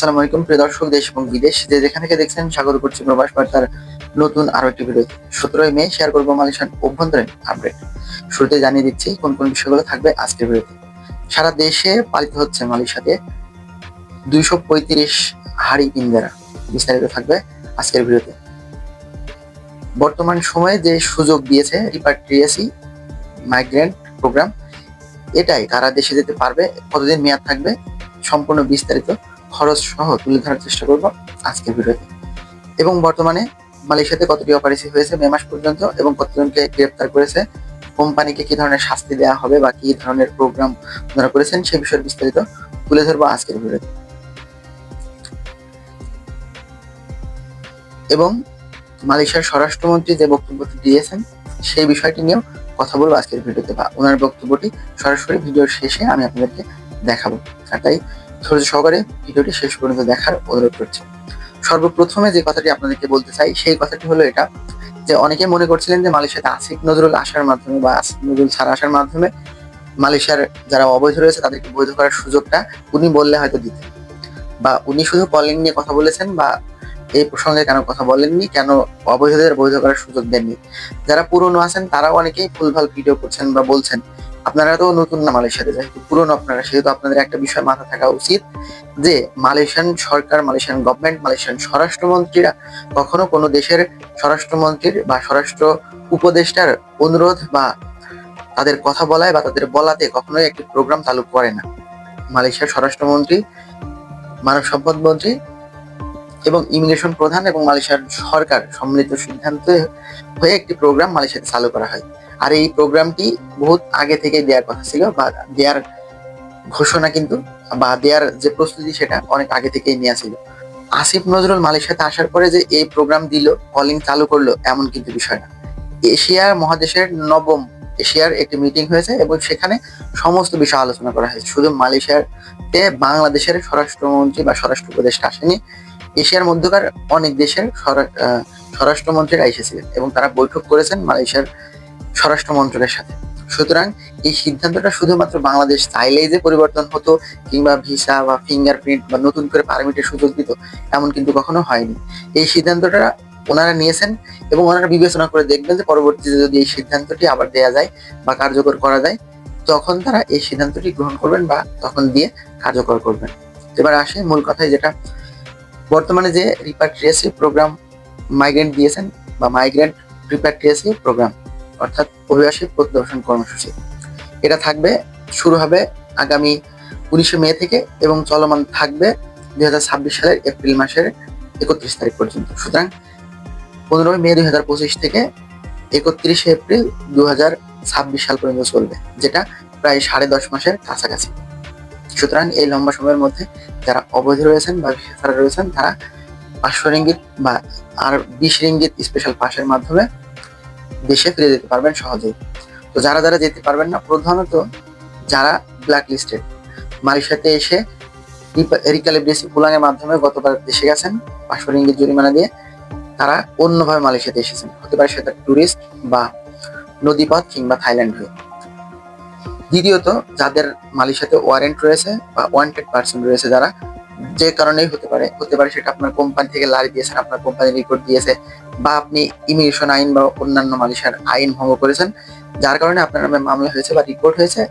আসসালামু আলাইকুম, প্রিয় দর্শক, দেশ এবং বিদেশ। যে যেখান থেকে দেখছেন করছি প্রবাস বার্তার নতুন আরও একটি ভিডিও সতেরোই মে, শেয়ার করব মালয়েশিয়ান অভ্যন্তরীণ আপডেট শুরুতে জানিয়ে দিচ্ছি কোন কোন বিষয়গুলো থাকবে আজকের ভিডিওতে সারা দেশে পালিত হচ্ছে মালয়েশিয়াতে দুইশো পঁয়ত্রিশ হাড়ি বিস্তারিত থাকবে আজকের ভিডিওতে বর্তমান সময়ে যে সুযোগ দিয়েছে রিপাট্রিয়েসি মাইগ্রেন্ট প্রোগ্রাম এটাই তারা দেশে যেতে পারবে, কতদিন মেয়াদ থাকবে, সম্পূর্ণ বিস্তারিত খরচ সহ তুলে ধরার চেষ্টা করব আজকের ভিডিওতে এবং বর্তমানে মালয়েশিয়াতে কতটি অপারেশন হয়েছে মে মাস পর্যন্ত এবং কতজনকে গ্রেপ্তার করেছে, কোম্পানিকে কি ধরনের শাস্তি দেওয়া হবে বা কি ধরনের প্রোগ্রাম ওনারা করেছেন সে বিষয়ে বিস্তারিত তুলে ধরবো আজকের ভিডিওতে এবং মালয়েশিয়ার স্বরাষ্ট্রমন্ত্রী যে বক্তব্যটি দিয়েছেন, সেই বিষয়টি নিয়েও কথা বলব আজকের ভিডিওতে বা ওনার বক্তব্যটি সরাসরি ভিডিওর শেষে আমি আপনাদেরকে দেখাবো। আর তাই ধৈর্য সহকারে ভিডিওটি শেষ পর্যন্ত দেখার অনুরোধ করছি। সর্বপ্রথমে যে কথাটি আপনাদেরকে বলতে চাই, সেই কথাটি হলো এটা যে অনেকে মনে করছিলেন যে মালয়েশিয়াতে আসিফ নজরুল আসার মাধ্যমে বা আসিফ নজরুল ছাড়া আসার মাধ্যমে মালয়েশিয়ার যারা অবৈধ রয়েছে তাদেরকে বৈধ করার সুযোগটা উনি বললে হয়তো দিতেন বা উনি শুধু কলিং নিয়ে কথা বলেছেন বা এই প্রসঙ্গে কেন কথা বলেননি, কেন অবৈধদের বৈধ করার সুযোগ দেননি। যারা পুরনো আছেন তারাও অনেকেই ভুলভাল ভিডিও করছেন বা বলছেন আপনারা তো নতুন না মালয়েশিয়াতে যেহেতু পুরনো আপনারা, সেহেতু আপনাদের একটা বিষয় মাথা থাকা উচিত যে মালয়েশিয়ান সরকার, মালয়েশিয়ান গভর্নমেন্ট মালয়েশিয়ান স্বরাষ্ট্রমন্ত্রীরা কখনো কোনো দেশের স্বরাষ্ট্রমন্ত্রীর বা স্বরাষ্ট্র উপদেষ্টার অনুরোধ বা তাদের কথা বলায় বা তাদের বলাতে কখনোই একটি প্রোগ্রাম চালু করে না। মালয়েশিয়ার স্বরাষ্ট্রমন্ত্রী, মানব সম্পদ মন্ত্রী এবং ইমিগ্রেশন প্রধান এবং মালয়েশিয়ার সরকার সম্মিলিত সিদ্ধান্ত হয়ে একটি প্রোগ্রাম মালয়েশিয়াতে চালু করা হয়। আর এই প্রোগ্রামটি বহুত আগে থেকে দেওয়ার কথা ছিল বা দেওয়ার ঘোষণা কিন্তু বা দেওয়ার যে প্রস্তুতি সেটা অনেক আগে থেকেই নেওয়া ছিল। আসিফ নজরুল মালয়েশিয়াতে আসার পরে যে এই প্রোগ্রাম দিল কলিং চালু করল, এমন কিন্তু বিষয় না। এশিয়া মহাদেশের নবম, এশিয়ার একটি মিটিং হয়েছে এবং সেখানে সমস্ত বিষয় আলোচনা করা হয়েছে। শুধু মালয়েশিয়াতে বাংলাদেশের স্বরাষ্ট্রমন্ত্রী বা স্বরাষ্ট্র উপদেষ্টা আসেনি, এশিয়ার মধ্যকার অনেক দেশের স্বরা- স্বরাষ্ট্রমন্ত্রীরা এসেছিলেন এবং তারা বৈঠক করেছেন মালয়েশিয়ার স্বরাষ্ট্র মন্ত্রকের সাথে। সুতরাং এই সিদ্ধান্তটা শুধুমাত্র বাংলাদেশ চাইলেই যে পরিবর্তন হতো কিংবা ভিসা বা ফিঙ্গারপ্রিন্ট বা নতুন করে পারমিটের সুযোগ দিত, এমন কিন্তু কখনো হয়নি। এই সিদ্ধান্তটা ওনারা নিয়েছেন এবং ওনারা বিবেচনা করে দেখবেন যে পরবর্তীতে যদি এই সিদ্ধান্তটি আবার দেয়া যায় বা কার্যকর করা যায়, তখন তারা এই সিদ্ধান্তটি গ্রহণ করবেন বা তখন দিয়ে কার্যকর করবেন। এবার আসে মূল কথায় যেটা, বর্তমানে যে রিপাট্রিয়েসি প্রোগ্রাম মাইগ্রেন্ট দিয়েছেন বা মাইগ্রেন্ট রিপাট্রিয়েসি প্রোগ্রাম অর্থাৎ অভিবাসী প্রদর্শন কর্মসূচি। এটা থাকবে, শুরু হবে আগামী উনিশে মে থেকে এবং চলমান থাকবে দুই হাজার ছাব্বিশ সালের এপ্রিল মাসের একত্রিশ তারিখ পর্যন্ত। সুতরাং পনেরোই মে দুই হাজার পঁচিশ থেকে একত্রিশে এপ্রিল দু হাজার ছাব্বিশ সাল পর্যন্ত চলবে, যেটা প্রায় সাড়ে দশ মাসের কাছাকাছি। সুতরাং এই লম্বা সময়ের মধ্যে যারা অবৈধ রয়েছেন বা ভিসারা রয়েছেন, তারা পাঁচশো রিঙ্গিত বা আর বিশ রিঙ্গিত স্পেশাল পাসের মাধ্যমে দেশে ফিরে যেতে পারবেন সহজেই। তো যারা যারা যেতে পারবেন না, প্রধানত যারা ব্ল্যাক লিস্টেড মালয়েশিয়াতে এসে রিকালিব্রেসি পুলাঙের মাধ্যমে গতবার দেশে গেছেন পাঁচশো রিঙ্গিত জরিমানা দিয়ে। তারা অন্যভাবে মালয়েশিয়াতে এসেছেন। হতে পারে সেটা ট্যুরিস্ট বা নদীপথ কিংবা থাইল্যান্ড হয়ে। দ্বিতীয়ত, যাদের মালয়েশিয়াতে ওয়ারেন্ট রয়েছে বা ওয়ান্টেড পার্সন রয়েছে যারা যে কারণেই হতে পারে হতে পারে সেটা আপনার কোম্পানি থেকে লারি দিয়েছেন, আপনার কোম্পানি রিপোর্ট দিয়েছে, বা আপনি ইমিগ্রেশন আইন বা অন্যান্য মালয়েশিয়ার আইন ভঙ্গ করেছেন, যার কারণে আপনার নামে মামলা হয়েছে বা রিপোর্ট হয়েছে,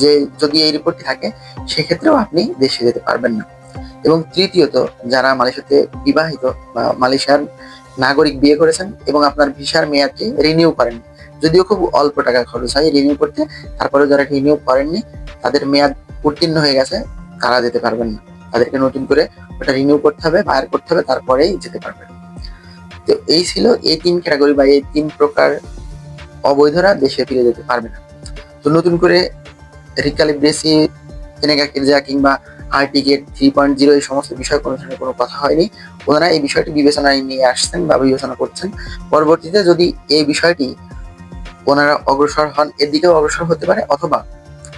যে যদি এই রিপোর্টটি থাকে, সেক্ষেত্রেও আপনি দেশে যেতে পারবেন না। এবং তৃতীয়ত, যারা মালয়েশিয়াতে বিবাহিত বা মালয়েশিয়ার নাগরিক বিয়ে করেছেন এবং আপনার ভিসার মেয়াদটি রিনিউ করেন যদিও খুব অল্প টাকা খরচ হয় রিনিউ করতে তারপরে যারা রিনিউ করেননি, তাদের মেয়াদ উত্তীর্ণ হয়ে গেছে, তারা যেতে পারবেন না। তাদেরকে নতুন করে ওটা রিনিউ করতে হবে বায়ার করতে হবে, তারপরেই যেতে পারবেন তো এই ছিল এই তিন ক্যাটাগরি বা এই তিন প্রকার অবৈধরা দেশে ফিরে যেতে পারবে না। তো নতুন করে রিকালিব্রেসি কেনেগা কিরজা কিংবা আর টিকেট থ্রি পয়েন্ট জিরো এই সমস্ত বিষয় কোনো ধরনের কোনো কথা হয়নি। ওনারা এই বিষয়টি বিবেচনায় নিয়ে আসছেন বা বিবেচনা করছেন। পরবর্তীতে যদি এই বিষয়টি ওনারা অগ্রসর হন, এর দিকেও অগ্রসর হতে পারে, অথবা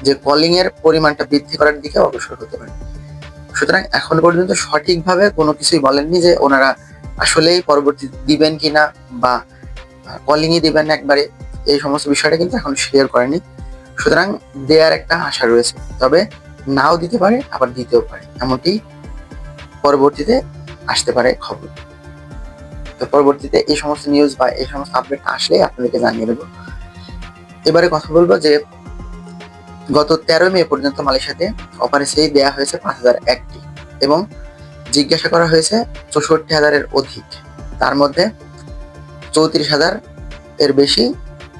যে কলিং এর পরিমাণটা বৃদ্ধি করার দিকে অগ্রসর হতে পারে। সুতরাং এখন পর্যন্ত সঠিকভাবে কোনো কিছুই বলেননি যে ওনারা আসলেই পরবর্তী দিবেন কিনা বা কলিংই দিবেন একবারে, এই সমস্ত বিষয়টা কিন্তু এখন শেয়ার করেনি। সুতরাং দেয়ার একটা আশা রয়েছে। তবে নাও দিতে পারে, আবার দিতেও পারে। এমনকি পরবর্তীতে আসতে পারে খবর। তো পরবর্তীতে এই সমস্ত নিউজ বা এই সমস্ত আপডেট আসলে আপনাদেরকে জানিয়ে দেবো। এবারে কথা বলব যে গত তেরো মে পর্যন্ত মালয়েশিয়াতে অপারেসি দেওয়া হয়েছে পাঁচ হাজার একটি এবং জিজ্ঞাসা করা হয়েছে চৌষট্টি হাজারের অধিক। তার মধ্যে চৌত্রিশ হাজার এর বেশি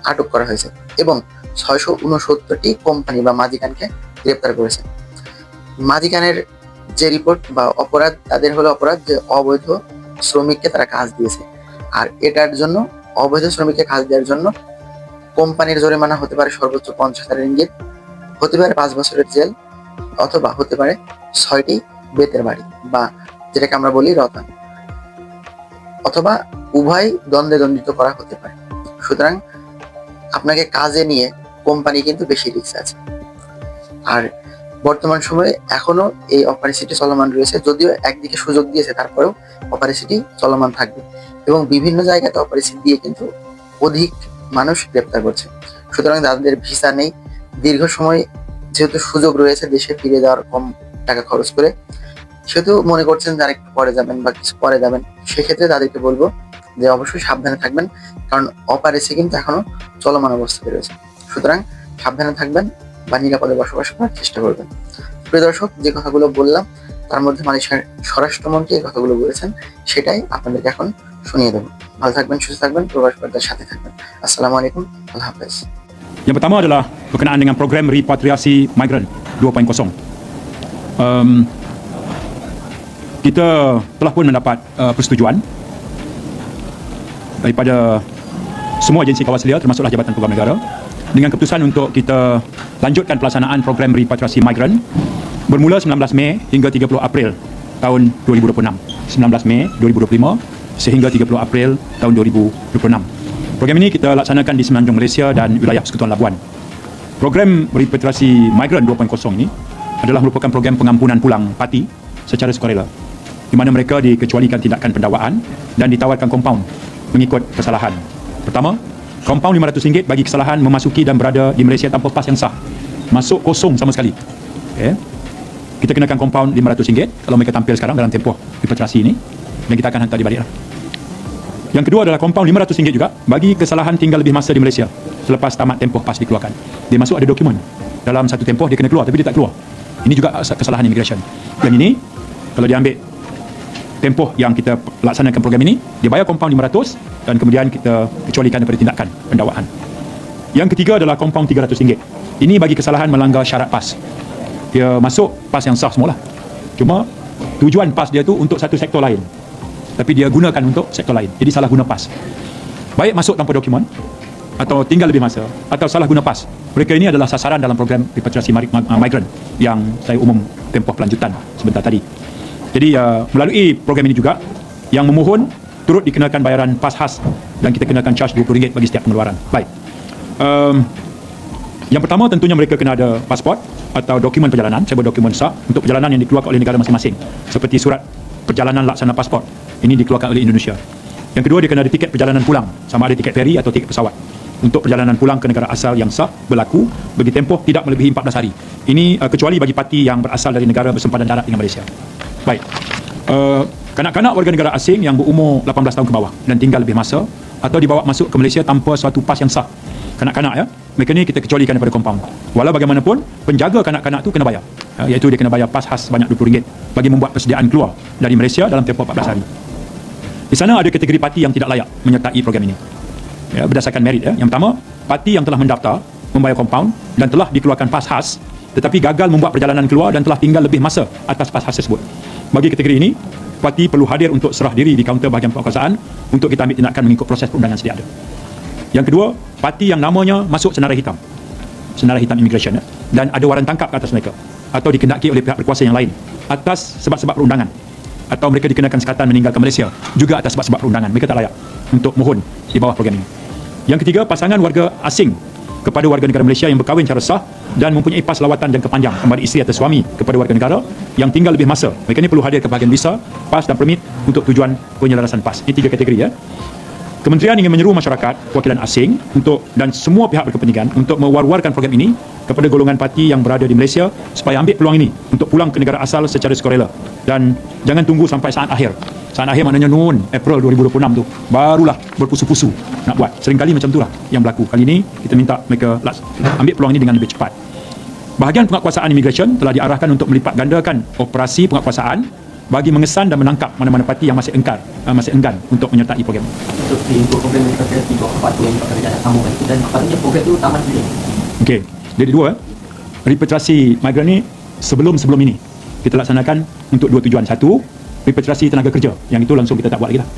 আটক করা হয়েছে এবং ছয়শো উনসত্তরটি কোম্পানি বা মাজিকানকে গ্রেপ্তার করেছে। মাজিকানের যে রিপোর্ট বা অপরাধ, তাদের হলো অপরাধ যে অবৈধ শ্রমিককে তারা কাজ দিয়েছে। আর এটার জন্য, অবৈধ শ্রমিককে কাজ দেওয়ার জন্য কোম্পানির জরিমানা হতে পারে সর্বোচ্চ পঞ্চাশ হাজার রিঙ্গিত। হতে পারে পাঁচ বছরের জেল অথবা হতে পারে ছয়টি বেতের বাড়ি বা যেটাকে আমরা বলি রতন। অথবা উভয় দ্বন্দ্বে দণ্ডিত করা হতে পারে। সুতরাং আপনাকে কাজে নিয়ে কোম্পানি কিন্তু বেশি রিক্স আছে। আর বর্তমান সময়ে এখনও এই অপারেসিটি চলমান রয়েছে, যদিও একদিকে সুযোগ দিয়েছে, তারপরেও অপারেসিটি চলমান থাকবে এবং বিভিন্ন জায়গাতে অপারেসিটি দিয়ে কিন্তু অধিক মানুষ গ্রেপ্তার করছে। সুতরাং যাদের ভিসা নেই দীর্ঘ সময় যেহেতু সুযোগ রয়েছে দেশে ফিরে যাওয়ার কম টাকা খরচ করে, সেহেতু মনে করছেন যে আরেকটু পরে যাবেন বা কিছু পরে যাবেন, সেক্ষেত্রে তাদেরকে বলব যে অবশ্যই সাবধানে থাকবেন, কারণ অপারেসি কিন্তু এখনও চলমান অবস্থাতে রয়েছে। সুতরাং সাবধানে থাকবেন বা নিরাপদে বসবাস করার চেষ্টা করবেন। প্রিয় দর্শক, যে কথাগুলো বললাম, তার মধ্যে মালয়েশিয়ার স্বরাষ্ট্রমন্ত্রী এই কথাগুলো বলেছেন, সেটাই আপনাদেরকে এখন শুনিয়ে দেবো। ভালো থাকবেন, সুস্থ থাকবেন, প্রবাস বার্তার সাথে থাকবেন। আসসালামু আলাইকুম, আল্লাহ হাফেজ। Yang pertama adalah berkenaan dengan program repatriasi migran 2.0. Um, kita telah pun mendapat uh, persetujuan daripada semua agensi kawasan termasuklah Jabatan Program Negara dengan keputusan untuk kita lanjutkan pelaksanaan program repatriasi migran bermula 19 Mei hingga 30 April tahun 2026. 19 Mei 2025 sehingga 30 April tahun 2026. Program ini kita laksanakan di Semenanjung Malaysia dan wilayah Persekutuan Labuan. Program repatriasi migran 2.0 ini adalah merupakan program pengampunan pulang parti secara sukarela di mana mereka dikecualikan tindakan pendakwaan dan ditawarkan kompaun mengikut kesalahan. Pertama, kompaun RM500 bagi kesalahan memasuki dan berada di Malaysia tanpa pas yang sah. Masuk kosong sama sekali. Okay. Kita kenakan kompaun RM500 kalau mereka tampil sekarang dalam tempoh repatriasi ini dan kita akan hantar di balik lah. Yang kedua adalah kompaun RM500 juga bagi kesalahan tinggal lebih masa di Malaysia selepas tamat tempoh PAS dikeluarkan. Dia masuk ada dokumen. Dalam satu tempoh dia kena keluar tapi dia tak keluar. Ini juga kesalahan immigration. Yang ini kalau dia ambil tempoh yang kita laksanakan program ini, dia bayar kompaun RM500 dan kemudian kita kecualikan daripada tindakan pendakwaan. Yang ketiga adalah kompaun RM300. Ini bagi kesalahan melanggar syarat PAS. Dia masuk PAS yang sah semualah. Cuma tujuan PAS dia tu untuk satu sektor lain tapi dia gunakan untuk sektor lain. Jadi salah guna PAS. Baik masuk tanpa dokumen atau tinggal lebih masa atau salah guna PAS. Mereka ini adalah sasaran dalam program repatriasi migran yang saya umum tempoh pelanjutan sebentar tadi. Jadi uh, melalui program ini juga yang memohon turut dikenakan bayaran PAS khas dan kita kenakan charge RM20 bagi setiap pengeluaran. Baik. Um, yang pertama tentunya mereka kena ada pasport atau dokumen perjalanan, saya dokumen sah untuk perjalanan yang dikeluarkan oleh negara masing-masing seperti surat perjalanan laksana pasport ini dikeluarkan oleh Indonesia. Yang kedua dia kena ada tiket perjalanan pulang, sama ada tiket feri atau tiket pesawat. Untuk perjalanan pulang ke negara asal yang sah berlaku bagi tempoh tidak melebihi 14 hari. Ini uh, kecuali bagi parti yang berasal dari negara bersempadan darat dengan Malaysia. Baik. Uh, kanak-kanak warga negara asing yang berumur 18 tahun ke bawah dan tinggal lebih masa atau dibawa masuk ke Malaysia tanpa suatu pas yang sah. Kanak-kanak ya, mereka ni kita kecualikan daripada kompaun. Walau bagaimanapun, penjaga kanak-kanak tu kena bayar. Uh, iaitu dia kena bayar pas khas sebanyak RM20 bagi membuat persediaan keluar dari Malaysia dalam tempoh 14 hari. Di sana ada kategori parti yang tidak layak menyertai program ini. Ya, berdasarkan merit ya. Yang pertama, parti yang telah mendaftar membayar kompaun dan telah dikeluarkan pas khas tetapi gagal membuat perjalanan keluar dan telah tinggal lebih masa atas pas khas tersebut. Bagi kategori ini, parti perlu hadir untuk serah diri di kaunter bahagian penguasaan untuk kita ambil tindakan mengikut proses perundangan sedia ada. Yang kedua, parti yang namanya masuk senarai hitam. Senarai hitam immigration ya, dan ada waran tangkap ke atas mereka. Atau dikendaki oleh pihak berkuasa yang lain. Atas sebab-sebab perundangan. Atau mereka dikenakan sekatan meninggalkan Malaysia. Juga atas sebab-sebab perundangan. Mereka tak layak untuk mohon di bawah program ini. Yang ketiga pasangan warga asing kepada warga negara Malaysia yang berkahwin secara sah dan mempunyai pas lawatan dan kepanjang kembali isteri atau suami kepada warga negara yang tinggal lebih masa. Mereka ini perlu hadir ke bahagian visa pas dan permit untuk tujuan penyelarasan pas. Ini tiga kategori ya Kementerian ingin menyeru masyarakat wakilan asing untuk dan semua pihak berkepentingan untuk mewar-warkan program ini kepada golongan parti yang berada di Malaysia supaya ambil peluang ini untuk pulang ke negara asal secara sukarela dan Jangan tunggu sampai saat akhir. Saat akhir maknanya nun April 2026 tu barulah berpusu-pusu nak buat. Seringkali macam itulah yang berlaku. Kali ini kita minta mereka ambil peluang ini dengan lebih cepat. Bahagian penguatkuasaan immigration telah diarahkan untuk melipat gandakan operasi penguatkuasaan bagi mengesan dan menangkap mana-mana parti yang masih engkar uh, masih enggan untuk menyertai program. untuk untuk program yang kita tiga tu yang nak sambungkan itu dan katanya program tu tamat bila Okey, jadi dua repatriasi migran ni sebelum-sebelum ini kita laksanakan untuk dua tujuan. Satu, repatriasi tenaga kerja. Yang itu langsung kita tak buat lagi lah.